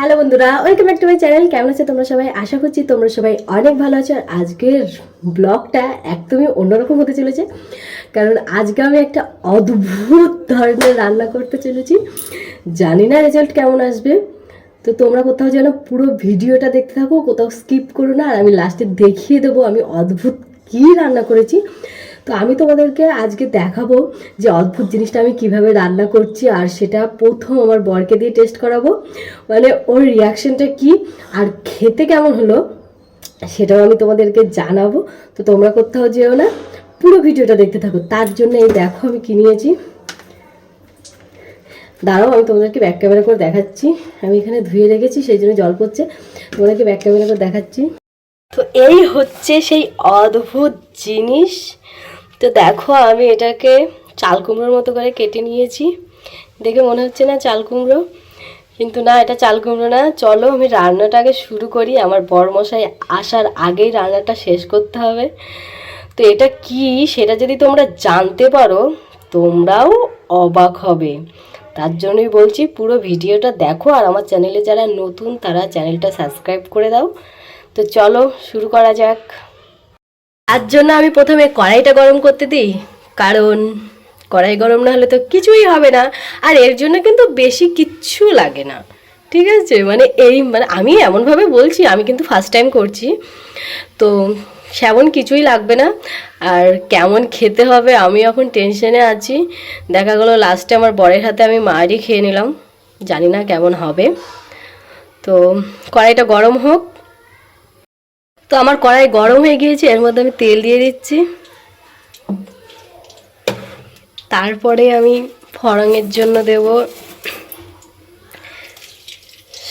Hello বন্ধুরা, welcome back to my channel. কেমন আছে তোমরা সবাই? আশা করছি তোমরা সবাই অনেক ভালো আছো। আর আজকের ব্লগটা একদমই অন্যরকম হতে চলেছে। কারণ আজকে আমি একটা অদ্ভুত ধরনের রান্না করতে চলেছি। জানি না রেজাল্ট কেমন আসবে। তো তোমরা কোথাও যেন পুরো ভিডিওটা দেখতে থাকো, কোথাও স্কিপ করো না। আর আমি লাস্টে দেখিয়ে দেবো আমি অদ্ভুত কী রান্না করেছি। তো আমি তোমাদেরকে আজকে দেখাবো যে অদ্ভুত জিনিসটা আমি কীভাবে রান্না করছি আর সেটা প্রথম আমার বরকে দিয়ে টেস্ট করাবো। মানে ওর রিয়াকশানটা কি আর খেতে কেমন হলো সেটাও আমি তোমাদেরকে জানাব। তো তোমরা কোথাও যেও না, পুরো ভিডিওটা দেখতে থাকো। তার জন্য এই দেখো আমি কি নিয়েছি। দাঁড়াও, আমি তোমাদেরকে ব্যাক ক্যামেরা করে দেখাচ্ছি। আমি এখানে ধুয়ে রেখেছি, সেই জন্য জল পড়ছে। তোমাদেরকে ব্যাক ক্যামেরা করে দেখাচ্ছি। তো এই হচ্ছে সেই অদ্ভুত জিনিস। তো দেখো আমি এটাকে চাল কুমড়োর মতো করে কেটে নিয়েছি। দেখে মনে হচ্ছে না চাল কুমড়ো। কিন্তু না, এটা চাল কুমড়ো না। চলো আমি রান্নাটাকে শুরু করি। আমার বরমশাই আসার আগেই রান্নাটা শেষ করতে হবে। তো এটা কি, সেটা যদি তোমরা জানতে পারো, তোমরাও অবাক হবে। তার জন্যই বলছি, পুরো ভিডিওটা দেখো আর আমার চ্যানেলে যারা নতুন, তারা চ্যানেলটা সাবস্ক্রাইব করে দাও। তো চলো, শুরু করা যাক। তার জন্য আমি প্রথমে কড়াইটা গরম করতে দিই, কারণ কড়াই গরম না হলে তো কিছুই হবে না। আর এর জন্য কিন্তু বেশি কিচ্ছু লাগে না। ঠিক আছে? মানে এই মানে আমি এমনভাবে বলছি, আমি কিন্তু ফার্স্ট টাইম করছি। তো সেমন কিছুই লাগবে না। আর কেমন খেতে হবে আমি এখন টেনশনে আছি। দেখা গেলো লাস্টে আমার বরের হাতে আমি মারই খেয়ে নিলাম। জানি না কেমন হবে। তো কড়াইটা গরম হোক তো আমার কড়াই গরম হয়ে গিয়েছে, এর মধ্যে আমি তেল দিয়ে দিচ্ছি। তারপরে আমি ফড়ঙের জন্য দেব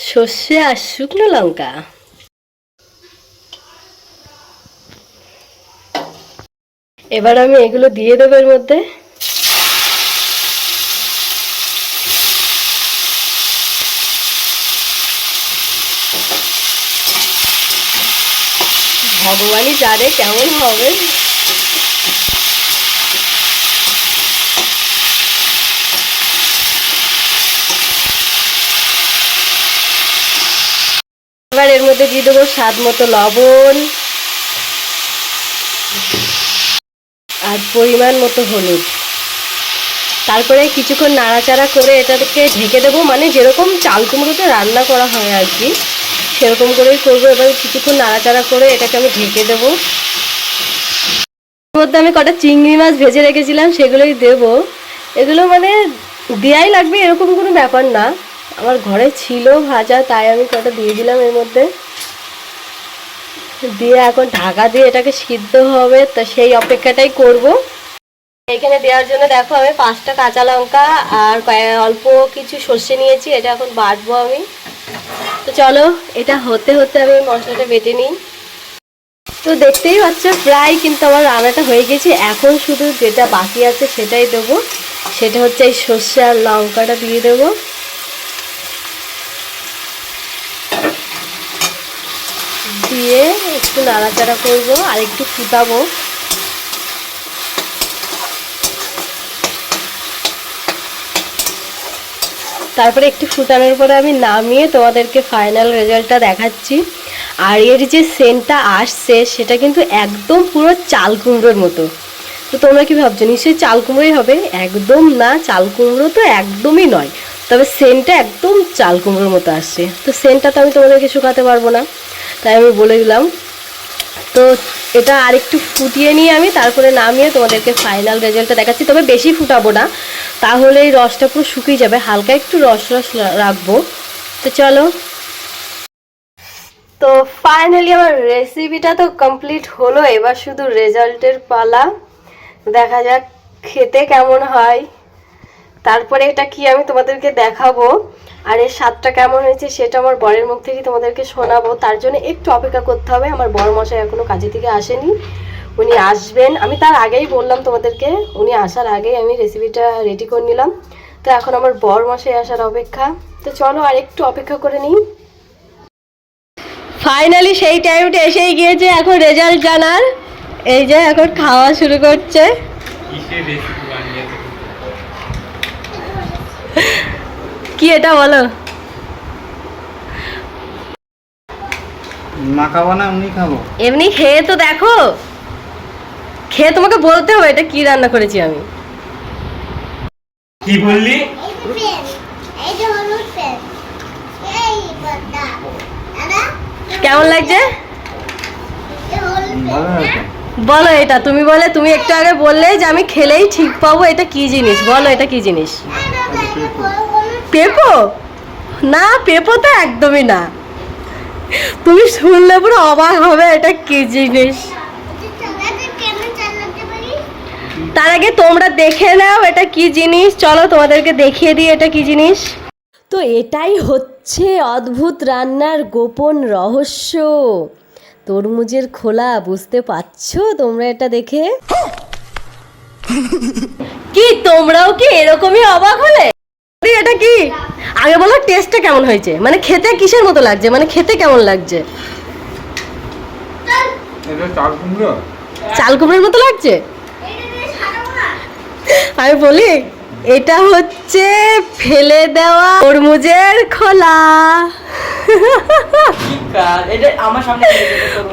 সর্ষে আর শুকনো লঙ্কা। এবার আমি এগুলো দিয়ে দেবো এর মধ্যে। ভগবানই জানে কেমন হবে। এবার এর মধ্যে দিয়ে দেবো স্বাদ মতো লবণ আর পরিমাণ মতো হলুদ। তারপরে কিছুক্ষণ নাড়াচাড়া করে এটাকে ঢেকে দেবো মানে যেরকম চাল কুমড়োতে রান্না করা হয় আর কি। সেরকম করেই করব, এবার কিছুক্ষণ নাড়াচাড়া করে এটাকে আমি ঢেকে দেবো। মধ্যে আমি কটা চিংড়ি মাছ ভেজে রেখেছিলাম, সেগুলোই দেব। এগুলো মানে দেয়াই লাগবে, এরকম কোনো ব্যাপার না। আমার ঘরে ছিল ভাজা, তাই আমি কটা দিয়ে দিলাম এর মধ্যে। দিয়ে এখন ঢাকা দিয়ে এটাকে সিদ্ধ হবে, তো সেই অপেক্ষাটাই করব। এখানে দেওয়ার জন্য দেখো আমি পাঁচটা কাঁচা লঙ্কা আর অল্প কিছু সর্ষে নিয়েছি, এটা এখন বাটবো আমি। তো চলো, এটা হতে হতে আমি মশলাটা বেটে নিই। তো দেখতেই পাচ্ছ, প্রায় কিন্তু আমার রান্নাটা হয়ে গেছে। এখন শুধু যেটা বাকি আছে সেটাই দেবো। সেটা হচ্ছে এই সর্ষে আর লঙ্কাটা দিয়ে দেবো। দিয়ে একটু নাড়াচাড়া করব আর একটু ফুটাবো। তারপরে একটু ফুটানোর পরে আমি নামিয়ে তোমাদেরকে ফাইনাল রেজাল্টটা দেখাচ্ছি। আর এর যে সেন্টটা আসছে, সেটা কিন্তু একদম পুরো চাল কুমড়োর মতো। তো তোমরা কি ভাবছ? নিশ্চয়ই চাল কুমড়োই হবে? একদম না, চাল কুমড়ো তো একদমই নয়। তবে সেন্টটা একদম চাল কুমড়োর মতো আসছে। তো সেন্টটা তো আমি তোমাদেরকে শুকাতে পারব না। তাই আমি বলে দিলাম তো এটা আরেকটু ফুটিয়ে নিয়ে আমি তারপরে নামিয়ে তোমাদেরকে ফাইনাল রেজাল্টটা দেখাচ্ছি। তবে বেশি ফুটাবো না, তাহলে এই রসটা পুরো শুকিয়ে যাবে। হালকা একটু রস রস রাখব। তো চলো। তো ফাইনালি আমার রেসিপিটা তো কমপ্লিট হলো। এবার শুধু রেজাল্টের পালা। দেখা যাক খেতে কেমন হয়। তারপরে এটা কি আমি তোমাদেরকে দেখাবো? আর এর স্বাদটা কেমন হয়েছে সেটা আমার বরের মুখ থেকে তোমাদেরকে শোনাবো। তার জন্য একটু অপেক্ষা করতে হবে। আমার বড় মশাই এখনও কাজে থেকে আসেনি। উনি আসবেন। আমি তার আগেই বললাম তোমাদেরকে, উনি আসার আগেই আমি রেসিপিটা রেডি করে নিলাম। তো এখন আমার বর মশাই আসার অপেক্ষা। তো চলো আর একটু অপেক্ষা করে নিই। ফাইনালি সেই টাইমটা এসেই গিয়েছে এখন রেজাল্ট জানার। এই যে এখন খাওয়া শুরু করছে। কি এটা বলো? মা খাব না এমনি খাব। এমনি খেয়ে তো দেখো। খেয়ে তোমাকে বলতে হবে এটা কি রান্না করেছি আমি। কি বললি? কেমন লাগছে? বলো এটা তুমি বলে তুমি একটু আগে বললে যে আমি খেলেই ঠিক পাবো এটা কি জিনিস? বলো এটা কি জিনিস? পেপো? না পেপো তো একদমই না। তুমি শুনলে পুরো অবাক হবে এটা কি জিনিস? তার আগে তোমরা দেখে নাও এটা কি জিনিস। চলো তোমাদেরকে দেখিয়ে দিই এটা কি জিনিস। তো এটাই হচ্ছে অদ্ভুত রান্নার গোপন রহস্য। তরমুজের খোলা বুঝতে পারছ তোমরা এটা দেখে? কি তোমরাও কি এরকমই অবাক হলে? আরে, এটা কি? আগে বলো টেস্টটা কেমন হয়েছে? মানে খেতে কিসের মতো লাগছে? মানে খেতে কেমন লাগছে? চাল কুমড়ো? চাল কুমড়োর মতো লাগছে? আমি বলি এটা হচ্ছে ফেলে দেওয়া তরমুজের খোলা। এটা আমার সামনে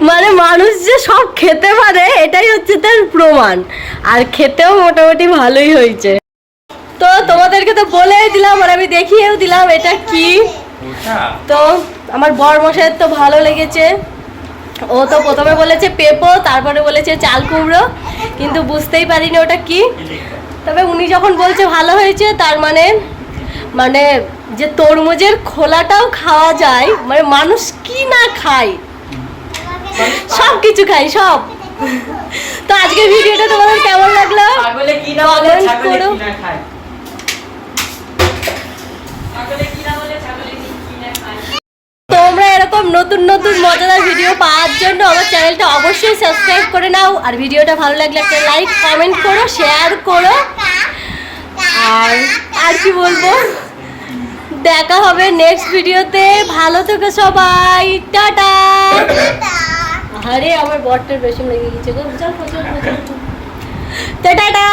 মানে মানুষ যে সব খেতে পারে এটাই হচ্ছে তার প্রমাণ। আর খেতেও মোটামুটি ভালোই হয়েছে। তো তোমাদেরকে তো বলেই দিলাম আর আমি দেখিয়েও দিলাম এটা কি। তো আমার বর মশাইয়ের তো ভালো লেগেছে। ও তো প্রথমে বলেছে পেঁপো তারপরে বলেছে চাল কুমড়ো কিন্তু বুঝতেই পারিনি ওটা কি। তবে উনি যখন বলছে ভালো হয়েছে তার মানে মানে যে তরমুজের খোলাটাও খাওয়া যায় মানে মানুষ কি না খায়? সব কিছু খাই সব। তো আজকের ভিডিওটা তোমাদের কেমন লাগল? ছাগলে কি না বলে Comment ছাগলে করো। কি না খায় ছাগলে কি না বলে ছাগলে কি কি না খায় তোমরা এরকম নতুন নতুন মজাদার ভিডিও পাওয়ার জন্য আমার চ্যানেলটা অবশ্যই সাবস্ক্রাইব করে নাও। আর ভিডিওটা ভালো লাগলে একটা লাইক কমেন্ট করো শেয়ার করো। আর আর কি বলব? দেখা হবে নেক্সট ভিডিওতে ভালো থেকো সবাই। টাটা। আরে আমার বরটার বেশি লেগে গেছে গো। চল tata.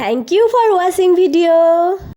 Thank you for watching video